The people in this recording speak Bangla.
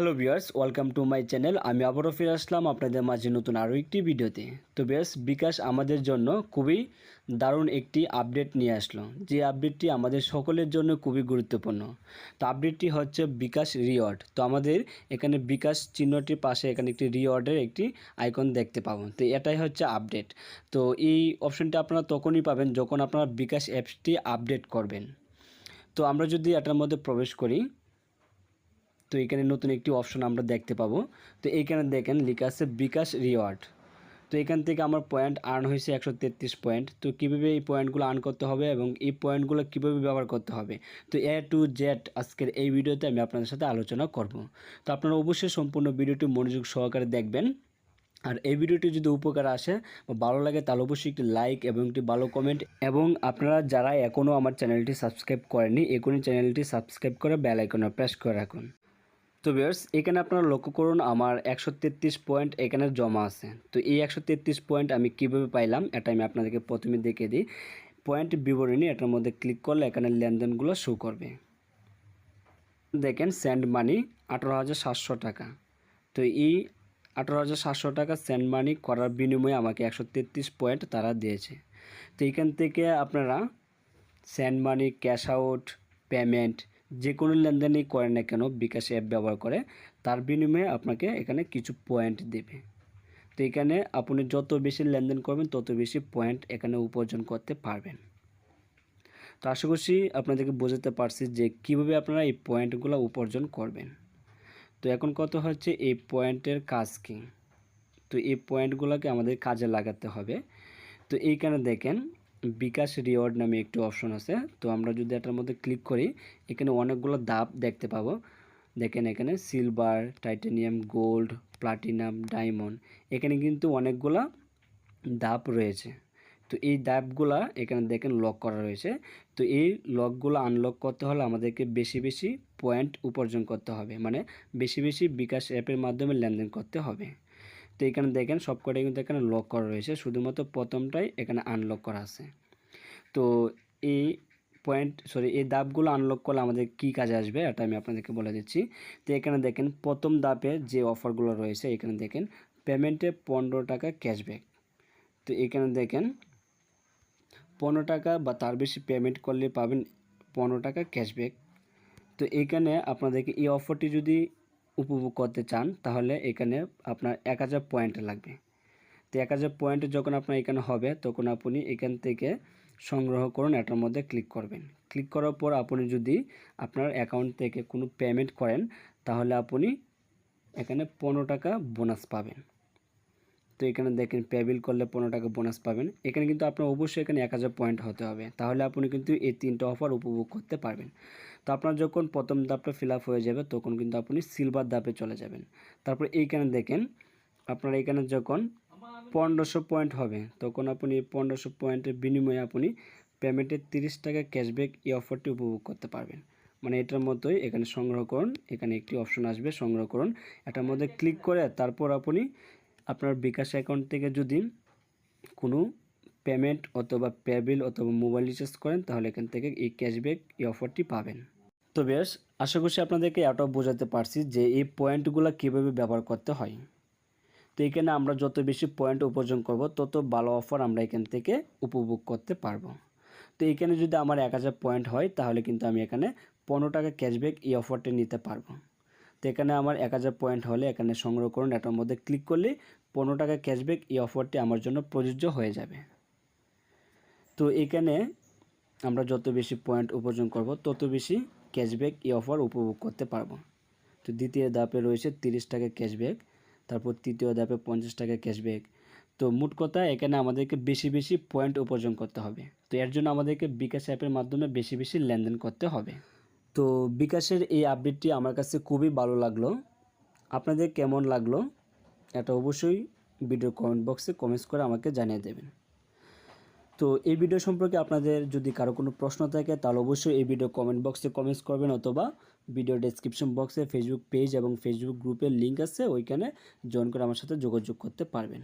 Hello viewers, welcome to my channel. আমি আবারও ফিরে আসলাম আপনাদের মাঝে নতুন আরও একটি ভিডিওতে। তো বেশ বিকাশ আমাদের জন্য খুবই দারুণ একটি আপডেট নিয়ে আসলো। যে আপডেটটি আমাদের সকলের জন্য খুবই গুরুত্বপূর্ণ। তো আপডেটটি হচ্ছে বিকাশ রিওয়ার্ড। তো আমাদের এখানে বিকাশ চিহ্নটির পাশে এখানে একটি রিওয়ার্ডের একটি আইকন দেখতে পাবো। তো এটাই হচ্ছে আপডেট। তো এই অপশনটি আপনারা তখনই পাবেন যখন আপনারা বিকাশ অ্যাপসটি আপডেট করবেন। তো আমরা যদি এটার মধ্যে প্রবেশ করি তো এখানে নতুন একটি অপশন আমরা দেখতে পাবো। তো এইখানে দেখেন, লেখা আছে বিকাশ রিওয়ার্ড তো এখান থেকে আমার পয়েন্ট আর্ন হয়েছে একশো তেত্রিশ পয়েন্ট তো কীভাবে এই পয়েন্টগুলো আর্ন করতে হবে এবং এই পয়েন্টগুলো কীভাবে ব্যবহার করতে হবে? তো এ টু জেড আজকের এই ভিডিওতে আমি আপনাদের সাথে আলোচনা করব। তো আপনারা অবশ্যই সম্পূর্ণ ভিডিওটি মনোযোগ সহকারে দেখবেন। আর এই ভিডিওটি যদি উপকার আসে বা ভালো লাগে, তাহলে অবশ্যই একটি লাইক এবং একটি ভালো কমেন্ট এবং আপনারা যারা এখনও আমার চ্যানেলটি সাবস্ক্রাইব করেনি এখনই চ্যানেলটি সাবস্ক্রাইব করে বেল আইকনে প্রেস করে রাখুন। তো ভিউয়ার্স, এখানে আপনারা লক্ষ্য করুন আমার একশো তেত্রিশ পয়েন্ট এখানে জমা আছে। তো এই একশো তেত্রিশ পয়েন্ট আমি কীভাবে পাইলাম, এটা আমি আপনাদেরকে প্রথমে দেখে দিই। পয়েন্ট বিবরণী, এটার মধ্যে ক্লিক করলে এখানে লেনদেনগুলো শো করবে। দেখেন স্যান্ড মানি আঠারো হাজার সাতশো টাকা। তো এই আঠারো হাজার সাতশো টাকা স্যান্ড মানি করার বিনিময়ে আমাকে একশো তেত্রিশ পয়েন্ট তারা দিয়েছে। তো এখান থেকে আপনারা send money cash out payment যে কোনো লেনদেনই করেন না কেন, বিকাশ অ্যাপ ব্যবহার করে, তার বিনিময়ে আপনাকে এখানে কিছু পয়েন্ট দেবে। তো এখানে আপনি যত বেশি লেনদেন করবেন, তত বেশি পয়েন্ট এখানে উপার্জন করতে পারবেন। তো আশা করছি আপনাদেরকে বোঝাতে পারছি যে কীভাবে আপনারা এই পয়েন্টগুলো উপার্জন করবেন। তো এখন কত হচ্ছে এই পয়েন্টের কাজ কী? তো এই পয়েন্টগুলোকে আমাদের কাজে লাগাতে হবে। তো এইখানে দেখেন বিকাশ রিওয়ার্ড নামে একটি অপশন আছে। তো আমরা যদি এটার মধ্যে ক্লিক করি, এখানে অনেকগুলো দাপ দেখতে পাবো। দেখেন এখানে silver, titanium, gold, platinum, diamond. এখানে কিন্তু অনেকগুলা দাপ রয়েছে। তো এই দাবগুলা এখানে দেখেন লক করা রয়েছে। তো এই লকগুলো আনলক করতে হলে আমাদেরকে বেশি বেশি পয়েন্ট উপার্জন করতে হবে। মানে বেশি বেশি বিকাশ অ্যাপের মাধ্যমে লেনদেন করতে হবে। তো এখানে দেখেন সবকটাই কিন্তু এখানে লক করা রয়েছে। শুধুমাত্র প্রথমটাই এখানে আনলক করা আছে। তো এই পয়েন্ট সরি এই দাবগুলো আনলক করলে আমাদের কী কাজে আসবে এটা আমি আপনাদেরকে বলে দিচ্ছি। তো এখানে দেখেন প্রথম দাপে যে অফারগুলো রয়েছে, এখানে দেখেন পেমেন্টে পনেরো টাকা ক্যাশব্যাক তো এখানে দেখেন পনেরো টাকা বা তার বেশি পেমেন্ট করলে পাবেন পনেরো টাকা ক্যাশব্যাক তো এখানে আপনাদেরকে এই অফারটি যদি উপভোগ করতে চান, তাহলে এখানে আপনার এক হাজার পয়েন্ট লাগবে। তো এক হাজার পয়েন্ট যখন আপনার এখানে হবে, তখন আপনি এখান থেকে সংগ্রহ করুন, এটার মধ্যে ক্লিক করবেন। ক্লিক করার পর আপনি যদি আপনার অ্যাকাউন্ট থেকে কোনো পেমেন্ট করেন, তাহলে আপনি এখানে পনেরো টাকা বোনাস পাবেন। তো এখানে দেখেন পেবিল করলে পনেরো টাকা বোনাস পাবেন। এখানে কিন্তু আপনার অবশ্যই এখানে এক হাজার পয়েন্ট হতে হবে। তাহলে আপনি কিন্তু এই তিনটা অফার উপভোগ করতে পারবেন। তো আপনার যখন প্রথম ধাপটা ফিল হয়ে যাবে, তখন কিন্তু আপনি সিলভার ধাপে চলে যাবেন। তারপর এইখানে দেখেন, আপনার এখানে যখন পনেরোশো পয়েন্ট হবে, তখন আপনি পনেরোশো পয়েন্টের বিনিময়ে আপনি পেমেন্টের তিরিশ টাকা ক্যাশব্যাক এই অফারটি উপভোগ করতে পারবেন। মানে এটার মতোই এখানে সংগ্রহ করুন, এখানে একটি অপশন আসবে, সংগ্রহ করুন। এটার মধ্যে ক্লিক করে তারপর আপনি আপনার বিকাশ অ্যাকাউন্ট থেকে যদি কোনো পেমেন্ট অথবা পেবিল অথবা মোবাইল রিচার্জ করেন, তাহলে এখান থেকে এই ক্যাশব্যাক এই অফারটি পাবেন। তো বেশ, আশা করছি আপনাদেরকে এটাও বোঝাতে পারছি যে এই পয়েন্টগুলো কীভাবে ব্যবহার করতে হয়। তো এখানে আমরা যত বেশি পয়েন্ট উপার্জন করব, তত ভালো অফার আমরা এখান থেকে উপভোগ করতে পারব। তো এখানে যদি আমার এক হাজার পয়েন্ট হয়, তাহলে কিন্তু আমি এখানে পনেরো টাকা ক্যাশব্যাক এই অফারটি নিতে পারব। তো এখানে আমার এক হাজার পয়েন্ট হলে এখানে সংগ্রহ করুন, এটার মধ্যে ক্লিক করলে পনেরো টাকা ক্যাশব্যাক এই অফারটি আমার জন্য প্রযোজ্য হয়ে যাবে। তো এখানে আমরা যত বেশি পয়েন্ট উপার্জন করব, তত বেশি ক্যাশব্যাক এই অফার উপভোগ করতে পারব। তো দ্বিতীয় ধাপে রয়েছে তিরিশ টাকা ক্যাশব্যাক তারপর তৃতীয় ধাপে পঞ্চাশ টাকা ক্যাশব্যাক তো মোট কথা এখানে আমাদেরকে বেশি বেশি পয়েন্ট উপার্জন করতে হবে। তো এর জন্য আমাদেরকে বিকাশ অ্যাপের মাধ্যমে বেশি বেশি লেনদেন করতে হবে। তো বিকাশের এই আপডেটটি আমার কাছে খুবই ভালো লাগল। আপনাদের কেমন লাগল? এটা অবশ্যই ভিডিও কমেন্ট বক্সে কমেন্টস করে আমাকে জানিয়ে দেবেন। তো এই ভিডিও সম্পর্কে আপনাদের যদি কারও কোনো প্রশ্ন থাকে, তাহলে অবশ্যই এই ভিডিও কমেন্ট বক্সে কমেন্টস করবেন অথবা ভিডিও ডেসক্রিপশন বক্সে ফেসবুক পেজ এবং ফেসবুক গ্রুপের লিঙ্ক আছে, ওইখানে জয়েন করে আমার সাথে যোগাযোগ করতে পারবেন।